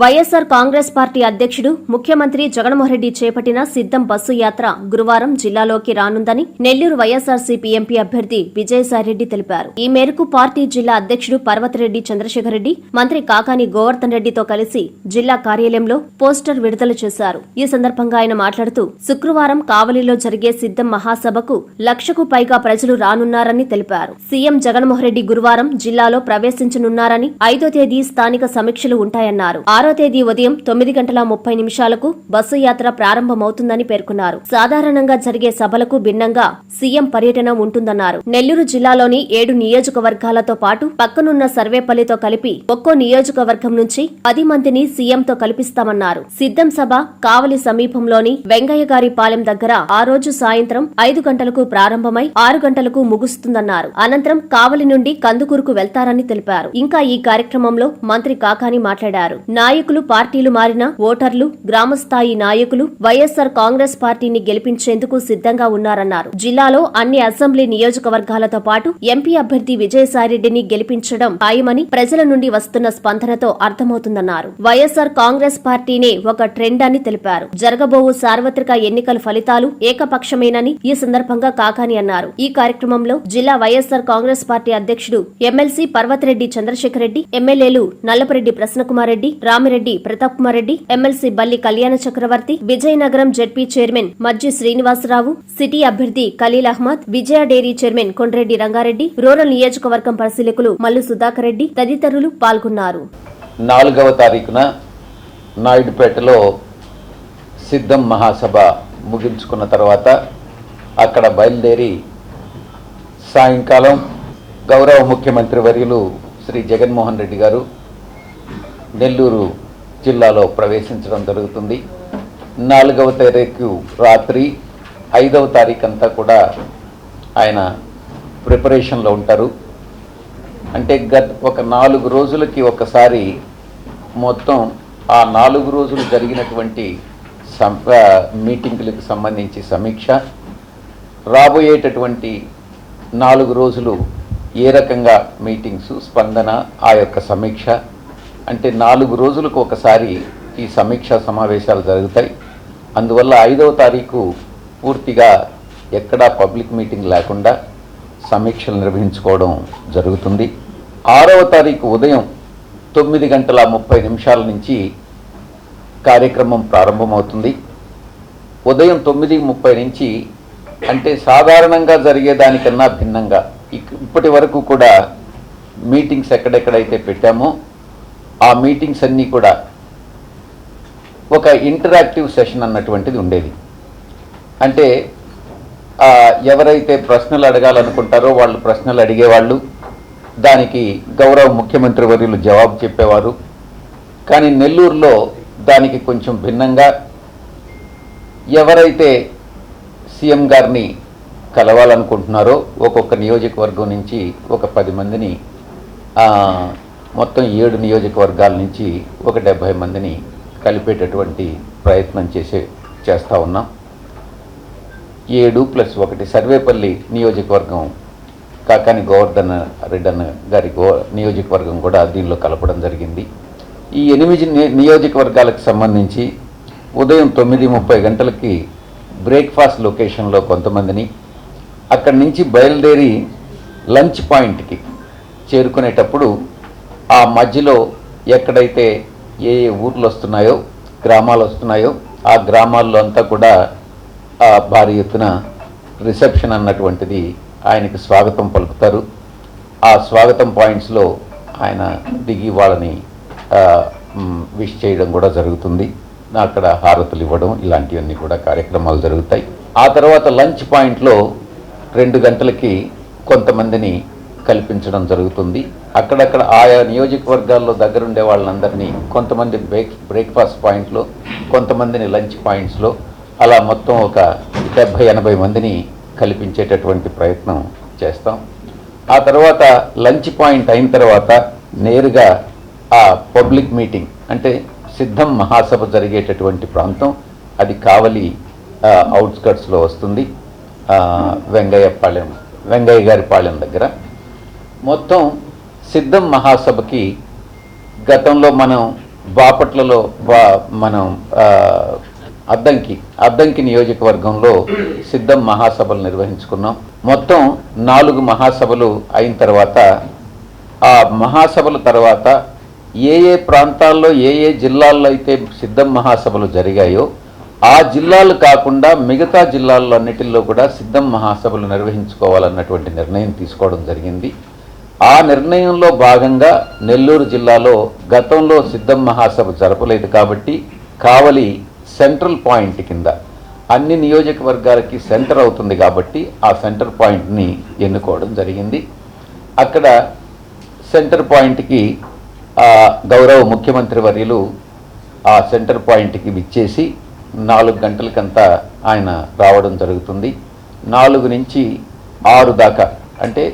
YSR Congress party అధ్యక్షుడు ముఖ్యమంత్రి జగన్మోహన్రెడ్డి చేపట్టిన సిద్దం బస్సు యాత్ర గురువారం జిల్లాలోకి రానుందని నెల్లూరు వైఎస్సార్సీపీ ఎంపీ అభ్యర్థి విజయసాయిరెడ్డి తెలిపారు. ఈ మేరకు పార్టీ జిల్లా అధ్యక్షుడు పర్వతిరెడ్డి చంద్రశేఖర్ రెడ్డి మంత్రి కాకాని గోవర్ధన్ రెడ్డితో కలిసి జిల్లా కార్యాలయంలో పోస్టర్ విడుదల చేశారు. ఈ సందర్భంగా ఆయన మాట్లాడుతూ శుక్రవారం కావలిలో జరిగే సిద్దం మహాసభకు లక్షకు పైగా ప్రజలు రానున్నారని తెలిపారు. సీఎం జగన్మోహన్ రెడ్డి గురువారం జిల్లాలో ప్రవేశించనున్నారని ఐదో తేదీ స్థానిక సమీక్షలు ఉంటాయన్నారు. ఆరో తేదీ ఉదయం తొమ్మిది గంటల ముప్పై నిమిషాలకు బస్సు యాత్ర ప్రారంభమవుతుందని పేర్కొన్నారు. సాధారణంగా జరిగే సభలకు భిన్నంగా సీఎం పర్యటన ఉంటుందన్నారు. నెల్లూరు జిల్లాలోని ఏడు నియోజకవర్గాలతో పాటు పక్కనున్న సర్వేపల్లితో కలిపి ఒక్కో నియోజకవర్గం నుంచి పది మందిని సీఎంతో కల్పిస్తామన్నారు. సిద్దం సభ కావలి సమీపంలోని వెంగయ్య గారి పాలెం దగ్గర ఆ రోజు సాయంత్రం ఐదు గంటలకు ప్రారంభమై ఆరు గంటలకు ముగుస్తుందన్నారు. అనంతరం కావలి నుండి కందుకూరుకు వెళ్తారని తెలిపారు. ఇంకా ఈ కార్యక్రమంలో మంత్రి కాకాని మాట్లాడారు. నాయకులు పార్టీలు మారిన ఓటర్లు గ్రామస్థాయి నాయకులు వైఎస్సార్ కాంగ్రెస్ పార్టీని గెలిపించేందుకు సిద్ధంగా ఉన్నారన్నారు. జిల్లాలో అన్ని అసెంబ్లీ నియోజకవర్గాలతో పాటు ఎంపీ అభ్యర్థి విజయసాయిరెడ్డిని గెలిపించడం ఖాయమని ప్రజల నుండి వస్తున్న స్పందనతో అర్థమవుతుందన్నారు. వైఎస్సార్ కాంగ్రెస్ పార్టీనే ఒక ట్రెండ్ అని తెలిపారు. జరగబోవు సార్వత్రిక ఎన్నికల ఫలితాలు ఏకపక్షమేనని ఈ సందర్భంగా కాకాని అన్నారు. ఈ కార్యక్రమంలో జిల్లా వైఎస్సార్ కాంగ్రెస్ పార్టీ అధ్యక్షుడు ఎమ్మెల్సీ పర్వతిరెడ్డి చంద్రశేఖర్ రెడ్డి ఎమ్మెల్యేలు Nallapareddy Prasannakumar Reddy Ramireddy Pratap Kumar Reddy MLC Balli Kalyana Chakravarthi Vizianagaram ZP chairman Majji Srinivasarao city అభ్యర్థి Khalil Ahmed Vijaya dairy chairman Kondreddy Rangareddy rural నియోజకవర్గం పరిశీలకులు మల్లు సుధాకర్ రెడ్డి తదితరులు పాల్గొన్నారు. నాలుగవ తారీఖున నాయుడుపేటలో సిద్ధం మహాసభ ముగించుకున్న తర్వాత అక్కడ బయలుదేరి సాయంకాలం గౌరవ ముఖ్యమంత్రి వర్యులు శ్రీ జగన్మోహన్ రెడ్డి గారు నెల్లూరు జిల్లాలో ప్రవేశించడం జరుగుతుంది. నాలుగవ తారీఖు రాత్రి ఐదవ తారీఖు అంతా కూడా ఆయన ప్రిపరేషన్లో ఉంటారు. అంటే గత ఒక నాలుగు రోజులకి ఒకసారి మొత్తం ఆ నాలుగు రోజులు జరిగినటువంటి సంప మీటింగులకు సంబంధించి సమీక్ష. రాబోయేటటువంటి నాలుగు రోజులు ఏ రకంగా మీటింగ్స్ స్పందన ఆ యొక్క సమీక్ష అంటే నాలుగు రోజులకు ఒకసారి ఈ సమీక్షా సమావేశాలు జరుగుతాయి. అందువల్ల ఐదవ తారీఖు పూర్తిగా ఎక్కడా పబ్లిక్ మీటింగ్ లేకుండా సమీక్షలు నిర్వహించుకోవడం జరుగుతుంది. ఆరవ తారీఖు ఉదయం తొమ్మిది గంటల ముప్పై నిమిషాల నుంచి కార్యక్రమం ప్రారంభమవుతుంది. ఉదయం తొమ్మిది ముప్పై నుంచి అంటే సాధారణంగా జరిగేదానికన్నా భిన్నంగా. ఇక్- ఇప్పటి వరకు కూడా మీటింగ్స్ ఎక్కడెక్కడైతే పెట్టామో ఆ మీటింగ్స్ అన్నీ కూడా ఒక ఇంటరాక్టివ్ సెషన్ అన్నటువంటిది ఉండేది. అంటే ఎవరైతే ప్రశ్నలు అడగాలనుకుంటారో వాళ్ళు ప్రశ్నలు అడిగేవాళ్ళు దానికి గౌరవ ముఖ్యమంత్రి వర్యులు జవాబు చెప్పేవారు. కానీ నెల్లూరులో దానికి కొంచెం భిన్నంగా ఎవరైతే సీఎం గారిని కలవాలనుకుంటున్నారో ఒక్కొక్క నియోజకవర్గం నుంచి ఒక పది మందిని మొత్తం ఏడు నియోజకవర్గాల నుంచి ఒక డెబ్భై మందిని కలిపేటటువంటి ప్రయత్నం చేసే చేస్తూ ఉన్నాం. ఏడు ప్లస్ ఒకటి సర్వేపల్లి నియోజకవర్గం కాకాని గోవర్ధన్ రెడ్డన్ గారి గో నియోజకవర్గం కూడా దీనిలో కలపడం జరిగింది. ఈ ఎనిమిది ని- నియోజకవర్గాలకు సంబంధించి ఉదయం తొమ్మిది ముప్పై గంటలకి బ్రేక్ఫాస్ట్ లొకేషన్లో కొంతమందిని అక్కడి నుంచి బయలుదేరి లంచ్ పాయింట్కి చేరుకునేటప్పుడు ఆ మధ్యలో ఎక్కడైతే ఏ ఏ ఊర్లు వస్తున్నాయో గ్రామాలు వస్తున్నాయో ఆ గ్రామాల్లో అంతా కూడా ఆ భారీ ఎత్తున రిసెప్షన్ అన్నటువంటిది ఆయనకి స్వాగతం పలుకుతారు. ఆ స్వాగతం పాయింట్స్లో ఆయన దిగి వాళ్ళని విష్ చేయడం కూడా జరుగుతుంది. అక్కడ హారతులు ఇవ్వడం ఇలాంటివన్నీ కూడా కార్యక్రమాలు జరుగుతాయి. ఆ తర్వాత లంచ్ పాయింట్లో రెండు గంటలకి కొంతమందిని కల్పించడం జరుగుతుంది. అక్కడక్కడ ఆయా నియోజకవర్గాల్లో దగ్గరుండే వాళ్ళందరినీ కొంతమంది బ్రేక్ బ్రేక్ఫాస్ట్ పాయింట్లో కొంతమందిని లంచ్ పాయింట్స్లో అలా మొత్తం ఒక డెబ్భై ఎనభై మందిని కల్పించేటటువంటి ప్రయత్నం చేస్తాం. ఆ తర్వాత లంచ్ పాయింట్ అయిన తర్వాత నేరుగా ఆ పబ్లిక్ మీటింగ్ అంటే సిద్ధం మహాసభ జరిగేటటువంటి ప్రాంతం. అది కావలి అవుట్స్కట్స్లో వస్తుంది. ఆ, వెంగయ్య పాలెం వెంగయ్య గారి పాలెం దగ్గర. మొత్తం సిద్ధం మహాసభకి గతంలో మనం బాపట్లలో బా మనం అద్దంకి అద్దంకి నియోజకవర్గంలో సిద్ధం మహాసభలు నిర్వహించుకున్నాం. మొత్తం నాలుగు మహాసభలు అయిన తర్వాత ఆ మహాసభల తర్వాత ఏ ఏ ప్రాంతాల్లో ఏ ఏ జిల్లాల్లో అయితే సిద్ధం మహాసభలు జరిగాయో ఆ జిల్లాలు కాకుండా మిగతా జిల్లాల్లో అన్నిటిల్లో కూడా సిద్ధం మహాసభలు నిర్వహించుకోవాలన్నటువంటి నిర్ణయం తీసుకోవడం జరిగింది. ఆ నిర్ణయంలో భాగంగా నెల్లూరు జిల్లాలో గతంలో సిద్ధం మహాసభ జరపలేదు కాబట్టి కావలి సెంట్రల్ పాయింట్ కింద అన్ని నియోజకవర్గాలకి సెంటర్ అవుతుంది కాబట్టి ఆ సెంటర్ పాయింట్ని ఎన్నుకోవడం జరిగింది. అక్కడ సెంటర్ పాయింట్కి ఆ, గౌరవ ముఖ్యమంత్రి వర్యులు ఆ సెంటర్ పాయింట్కి విచ్చేసి నాలుగు గంటలకంతా ఆయన రావడం జరుగుతుంది. నాలుగు నుంచి ఆరు దాకా అంటే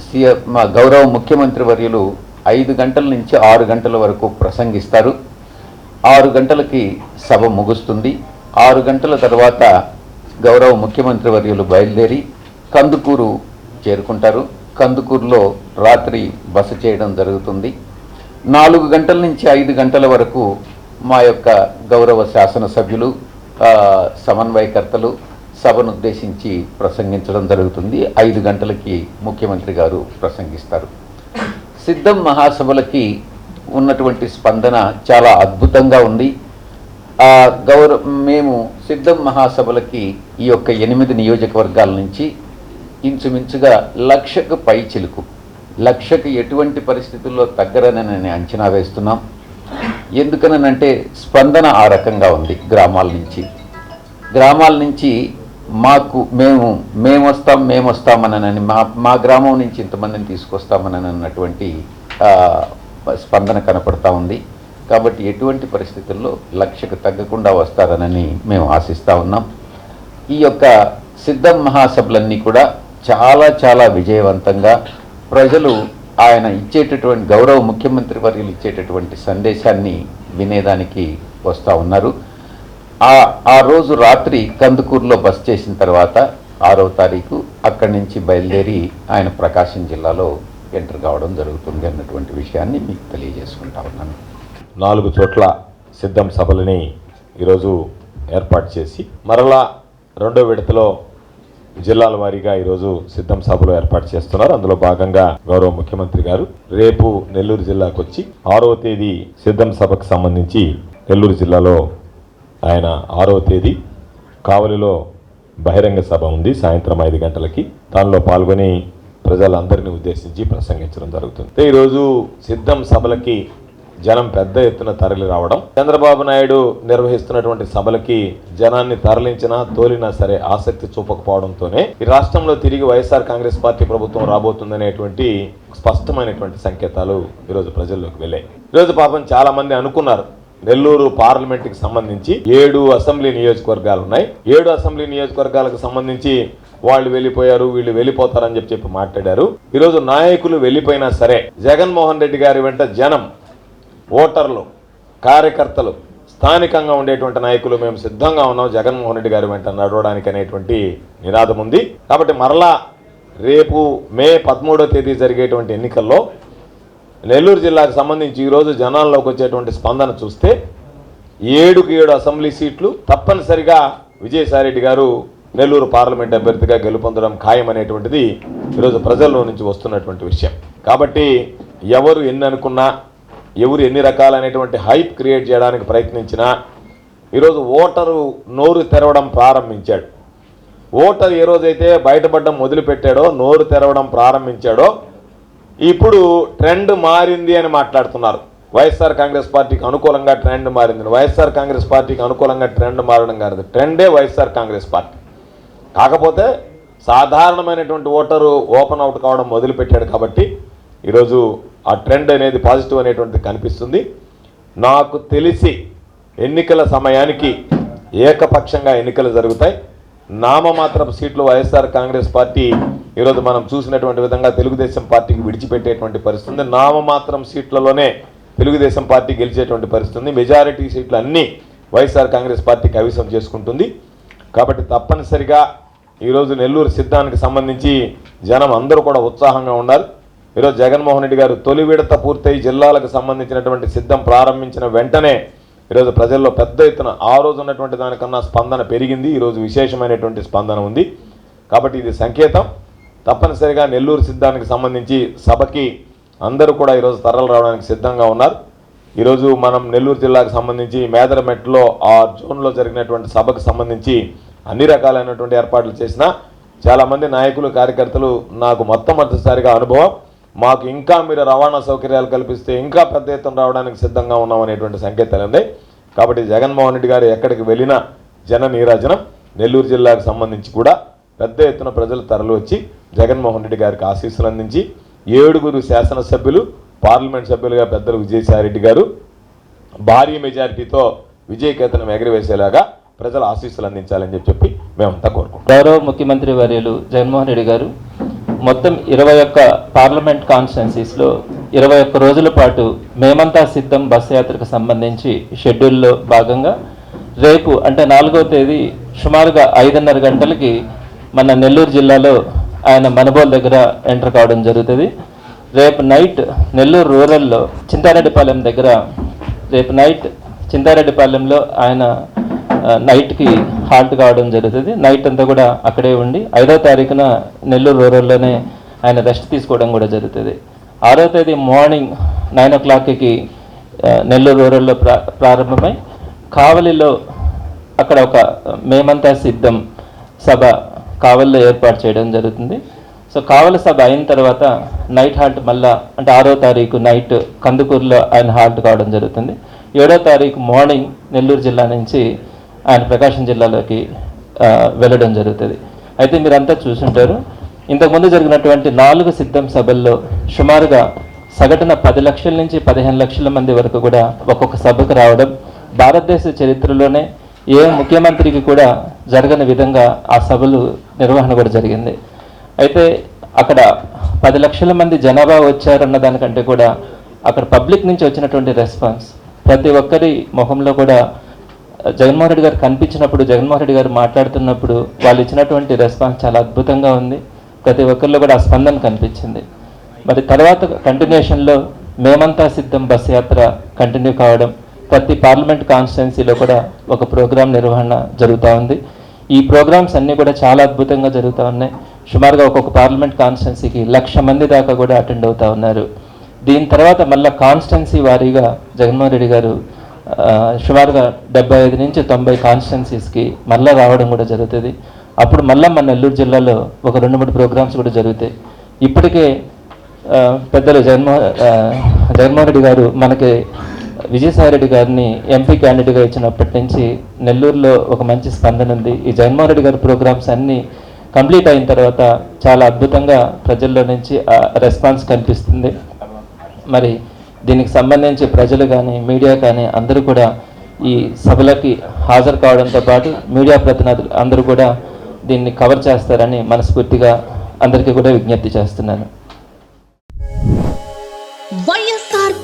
సీఎం మా గౌరవ ముఖ్యమంత్రి వర్యులు ఐదు గంటల నుంచి ఆరు గంటల వరకు ప్రసంగిస్తారు. ఆరు గంటలకి సభ ముగుస్తుంది. ఆరు గంటల తర్వాత గౌరవ ముఖ్యమంత్రి వర్యులు బయలుదేరి కందుకూరు చేరుకుంటారు. కందుకూరులో రాత్రి బస చేయడం జరుగుతుంది. నాలుగు గంటల నుంచి ఐదు గంటల వరకు మా యొక్క గౌరవ శాసనసభ్యులు సమన్వయకర్తలు సభను ఉద్దేశించి ప్రసంగించడం జరుగుతుంది. ఐదు గంటలకి ముఖ్యమంత్రి గారు ప్రసంగిస్తారు. సిద్ధం మహాసభలకి ఉన్నటువంటి స్పందన చాలా అద్భుతంగా ఉంది. గౌరవ మేము సిద్ధం మహాసభలకి ఈ యొక్క ఎనిమిది నియోజకవర్గాల నుంచి ఇంచుమించుగా లక్షకు పై చిలుకు లక్షకు ఎటువంటి పరిస్థితుల్లో తగ్గరని నేను అంచనా వేస్తున్నాం. ఎందుకనంటే స్పందన ఆ రకంగా ఉంది గ్రామాల నుంచి. గ్రామాల నుంచి మాకు మేము మేము వస్తాం మేము వస్తామనని మా మా గ్రామం నుంచి ఇంతమందిని తీసుకొస్తామని అన్నటువంటి స్పందన కనపడతా ఉంది. కాబట్టి ఎటువంటి పరిస్థితుల్లో లక్షకు తగ్గకుండా వస్తారనని మేము ఆశిస్తూ ఉన్నాం. ఈ యొక్క సిద్ధం మహాసభలన్నీ కూడా చాలా చాలా విజయవంతంగా ప్రజలు ఆయన ఇచ్చేటటువంటి గౌరవ ముఖ్యమంత్రి వర్యులు ఇచ్చేటటువంటి సందేశాన్ని వినేదానికి వస్తూ ఉన్నారు. ఆ ఆ రోజు రాత్రి కందుకూరులో బస్ చేసిన తర్వాత ఆరవ తారీఖు అక్కడి నుంచి బయలుదేరి ఆయన ప్రకాశం జిల్లాలో ఎంటర్ కావడం జరుగుతుంది అన్నటువంటి విషయాన్ని మీకు తెలియజేసుకుంటా ఉన్నాను. నాలుగు చోట్ల సిద్ధం సభలని ఈరోజు ఏర్పాటు చేసి మరలా రెండో విడతలో జిల్లాల వారీగా ఈరోజు సిద్ధం సభలు ఏర్పాటు చేస్తున్నారు. అందులో భాగంగా గౌరవ ముఖ్యమంత్రి గారు రేపు నెల్లూరు జిల్లాకు వచ్చి ఆరవ తేదీ సిద్ధం సభకు సంబంధించి నెల్లూరు జిల్లాలో ఆయన ఆరవ తేదీ కావలిలో బహిరంగ సభ ఉంది. సాయంత్రం ఐదు గంటలకి దానిలో పాల్గొని ప్రజలందరినీ ఉద్దేశించి ప్రసంగించడం జరుగుతుంది. ఈరోజు సిద్ధం సభలకి జనం పెద్ద ఎత్తున తరలి రావడం చంద్రబాబు నాయుడు నిర్వహిస్తున్నటువంటి సభలకి జనాన్ని తరలించినా తోలినా సరే ఆసక్తి చూపకపోవడంతోనే ఈ రాష్ట్రంలో తిరిగి వైఎస్ఆర్ కాంగ్రెస్ పార్టీ ప్రభుత్వం రాబోతుందనేటువంటి స్పష్టమైనటువంటి సంకేతాలు ఈరోజు ప్రజల్లోకి వెళ్ళాయి. ఈరోజు పాపం చాలా మంది అనుకున్నారు. నెల్లూరు పార్లమెంట్కి సంబంధించి ఏడు అసెంబ్లీ నియోజకవర్గాలు ఉన్నాయి. ఏడు అసెంబ్లీ నియోజకవర్గాలకు సంబంధించి వాళ్ళు వెళ్ళిపోయారు వీళ్ళు వెళ్ళిపోతారని చెప్పి చెప్పి మాట్లాడారు. ఈరోజు నాయకులు వెళ్ళిపోయినా సరే జగన్మోహన్ రెడ్డి గారి వెంట జనం ఓటర్లు కార్యకర్తలు స్థానికంగా ఉండేటువంటి నాయకులు మేము సిద్ధంగా ఉన్నాం. జగన్మోహన్ రెడ్డి గారి వెంట నడవడానికి అనేటువంటి నినాదం ఉంది. కాబట్టి మరలా రేపు మే పదమూడో తేదీ జరిగేటువంటి ఎన్నికల్లో నెల్లూరు జిల్లాకు సంబంధించి ఈరోజు జనాల్లోకి వచ్చేటువంటి స్పందన చూస్తే ఏడుకు ఏడు అసెంబ్లీ సీట్లు తప్పనిసరిగా విజయసాయిరెడ్డి గారు నెల్లూరు పార్లమెంట్ అభ్యర్థిగా గెలుపొందడం ఖాయమనేటువంటిది ఈరోజు ప్రజల్లో నుంచి వస్తున్నటువంటి విషయం. కాబట్టి ఎవరు ఎన్ని అనుకున్నా ఎవరు ఎన్ని రకాలైనటువంటి హైప్ క్రియేట్ చేయడానికి ప్రయత్నించినా ఈరోజు ఓటరు నోరు తెరవడం ప్రారంభించాడు. ఓటర్ ఏ రోజైతే బయటపడడం మొదలుపెట్టాడో నోరు తెరవడం ప్రారంభించాడో ఇప్పుడు ట్రెండ్ మారింది అని మాట్లాడుతున్నారు. వైఎస్ఆర్ కాంగ్రెస్ పార్టీకి అనుకూలంగా ట్రెండ్ మారింది. వైఎస్ఆర్ కాంగ్రెస్ పార్టీకి అనుకూలంగా ట్రెండ్ మారడం కాదు. ట్రెండే వైఎస్ఆర్ కాంగ్రెస్ పార్టీ. కాకపోతే సాధారణమైనటువంటి ఓటరు ఓపెన్ అవుట్ కావడం మొదలుపెట్టాడు కాబట్టి ఈరోజు ఆ ట్రెండ్ అనేది పాజిటివ్ అనేటువంటిది కనిపిస్తుంది. నాకు తెలిసి ఎన్నికల సమయానికి ఏకపక్షంగా ఎన్నికలు జరుగుతాయి. నామమాత్రపు సీట్లు వైఎస్ఆర్ కాంగ్రెస్ పార్టీ ఈరోజు మనం చూసినటువంటి విధంగా తెలుగుదేశం పార్టీకి విడిచిపెట్టేటువంటి పరిస్థితి నామమాత్రం సీట్లలోనే తెలుగుదేశం పార్టీ గెలిచేటువంటి పరిస్థితి ఉంది మెజారిటీ సీట్లు అన్నీ వైఎస్ఆర్ కాంగ్రెస్ పార్టీకి అవిసం చేసుకుంటుంది. కాబట్టి తప్పనిసరిగా ఈరోజు నెల్లూరు సిద్ధానికి సంబంధించి జనం అందరూ కూడా ఉత్సాహంగా ఉన్నారు. ఈరోజు జగన్మోహన్ రెడ్డి గారు తొలి విడత పూర్తయి జిల్లాలకు సంబంధించినటువంటి సిద్ధం ప్రారంభించిన వెంటనే ఈరోజు ప్రజల్లో పెద్ద ఎత్తున ఆ రోజు ఉన్నటువంటి దానికన్నా స్పందన పెరిగింది. ఈరోజు విశేషమైనటువంటి స్పందన ఉంది. కాబట్టి ఇది సంకేతం. తప్పనిసరిగా నెల్లూరు సిద్ధానికి సంబంధించి సభకి అందరూ కూడా ఈరోజు తరలి రావడానికి సిద్ధంగా ఉన్నారు. ఈరోజు మనం నెల్లూరు జిల్లాకు సంబంధించి మేదరమెట్లో ఆ జోన్లో జరిగినటువంటి సభకు సంబంధించి అన్ని రకాలైనటువంటి ఏర్పాట్లు చేసిన చాలామంది నాయకులు కార్యకర్తలు నాకు మొట్టమొదటిసారిగా అనుభవం. మాకు ఇంకా మీరు రవాణా సౌకర్యాలు కల్పిస్తే ఇంకా పెద్ద ఎత్తున రావడానికి సిద్ధంగా ఉన్నాం అనేటువంటి సంకేతాలు ఉంది కాబట్టి జగన్మోహన్ రెడ్డి గారు ఎక్కడికి వెళ్ళినా జన నీరాజనం. నెల్లూరు జిల్లాకు సంబంధించి కూడా పెద్ద ఎత్తున ప్రజలు తరలి వచ్చి జగన్మోహన్ రెడ్డి గారికి ఆశీస్సులు అందించి ఏడుగురు శాసనసభ్యులు పార్లమెంట్ సభ్యులుగా పెద్దలు విజయసాయిరెడ్డి గారు భారీ మెజారిటీతో విజయకేతనం ఎగరవేసేలాగా ప్రజలు ఆశీస్సులు అందించాలని చెప్పి చెప్పి మేమంతా కోరుకుంటాం గౌరవ ముఖ్యమంత్రి వర్యులు జగన్మోహన్ రెడ్డి గారు మొత్తం ఇరవై ఒక్క పార్లమెంట్ కాన్స్టిట్యున్సీస్లో ఇరవై ఒక్క రోజుల పాటు మేమంతా సిద్ధం బస్సు యాత్రకు సంబంధించి షెడ్యూల్లో భాగంగా రేపు అంటే నాలుగో తేదీ సుమారుగా ఐదున్నర గంటలకి మన నెల్లూరు జిల్లాలో ఆయన మనబోల్ దగ్గర ఎంటర్ కావడం జరుగుతుంది. రేపు నైట్ నెల్లూరు రూరల్లో చింతారెడ్డిపాలెం దగ్గర రేపు నైట్ చింతారెడ్డిపాలెంలో ఆయన నైట్కి హాల్ట్ కావడం జరుగుతుంది. నైట్ అంతా కూడా అక్కడే ఉండి ఐదో తారీఖున నెల్లూరు రూరల్లోనే ఆయన రెస్ట్ తీసుకోవడం కూడా జరుగుతుంది. ఆరో తేదీ మార్నింగ్ నైన్ ఓ క్లాక్కి నెల్లూరు రూరల్లో ప్రా ప్రారంభమై కావలిలో అక్కడ ఒక మేమంతా సిద్ధం సభ కావలిలో ఏర్పాటు చేయడం జరుగుతుంది. సో కావల సభ అయిన తర్వాత నైట్ హాల్ట్ మళ్ళా అంటే ఆరో తారీఖు నైట్ కందుకూరులో ఆయన హాల్ట్ కావడం జరుగుతుంది. ఏడో తారీఖు మార్నింగ్ నెల్లూరు జిల్లా నుంచి ఆయన ప్రకాశం జిల్లాలోకి వెళ్ళడం జరుగుతుంది. అయితే మీరంతా చూసుంటారు. ఇంతకుముందు జరిగినటువంటి నాలుగు సిద్ధం సభల్లో సుమారుగా సగటున పది లక్షల నుంచి పదిహేను లక్షల మంది వరకు కూడా ఒక్కొక్క సభకు రావడం భారతదేశ చరిత్రలోనే ఏ ముఖ్యమంత్రికి కూడా జరగని విధంగా ఆ సభలు నిర్వహణ కూడా జరిగింది. అయితే అక్కడ పది లక్షల మంది జనాభా వచ్చారన్న దానికంటే కూడా అక్కడ పబ్లిక్ నుంచి వచ్చినటువంటి రెస్పాన్స్ ప్రతి ఒక్కరి మొహంలో కూడా జగన్మోహన్ రెడ్డి గారు కనిపించినప్పుడు జగన్మోహన్ రెడ్డి గారు మాట్లాడుతున్నప్పుడు వాళ్ళు ఇచ్చినటువంటి రెస్పాన్స్ చాలా అద్భుతంగా ఉంది. ప్రతి ఒక్కరిలో కూడా ఆ స్పందన కనిపించింది. మరి తర్వాత కంటిన్యూషన్లో మేమంతా సిద్ధం బస్ యాత్ర కంటిన్యూ కావడం ప్రతి పార్లమెంట్ కాన్స్టిట్యున్సీలో కూడా ఒక ప్రోగ్రాం నిర్వహణ జరుగుతూ ఉంది. ఈ ప్రోగ్రామ్స్ అన్నీ కూడా చాలా అద్భుతంగా జరుగుతూ ఉన్నాయి. సుమారుగా ఒక్కొక్క పార్లమెంట్ కాన్స్టిట్యున్సీకి లక్ష మంది దాకా కూడా అటెండ్ అవుతూ ఉన్నారు. దీని తర్వాత మళ్ళీ కాన్స్టిట్యున్సీ వారీగా జగన్మోహన్ రెడ్డి గారు సుమారుగా డెబ్బై ఐదు నుంచి తొంభై కాన్స్టిట్యున్సీస్కి మళ్ళీ రావడం కూడా జరుగుతుంది. అప్పుడు మళ్ళీ మన నెల్లూరు జిల్లాలో ఒక రెండు మూడు ప్రోగ్రామ్స్ కూడా జరుగుతాయి. ఇప్పటికే పెద్దలు జగన్మోహన్ జగన్మోహన్ రెడ్డి గారు మనకి విజయసాయిరెడ్డి గారిని ఎంపీ క్యాండిడేట్గా ఇచ్చినప్పటి నుంచి నెల్లూరులో ఒక మంచి స్పందన ఉంది. ఈ జగన్మోహన్ రెడ్డి గారి ప్రోగ్రామ్స్ అన్నీ కంప్లీట్ అయిన తర్వాత చాలా అద్భుతంగా ప్రజల్లో నుంచి ఆ రెస్పాన్స్ కనిపిస్తుంది. మరి దీనికి సంబంధించి ప్రజలు కానీ మీడియా కానీ అందరూ కూడా ఈ సభలకి హాజరు కావడంతో పాటు మీడియా ప్రతినిధులు అందరూ కూడా దీన్ని కవర్ చేస్తారని మనస్ఫూర్తిగా అందరికీ కూడా విజ్ఞప్తి చేస్తున్నాను.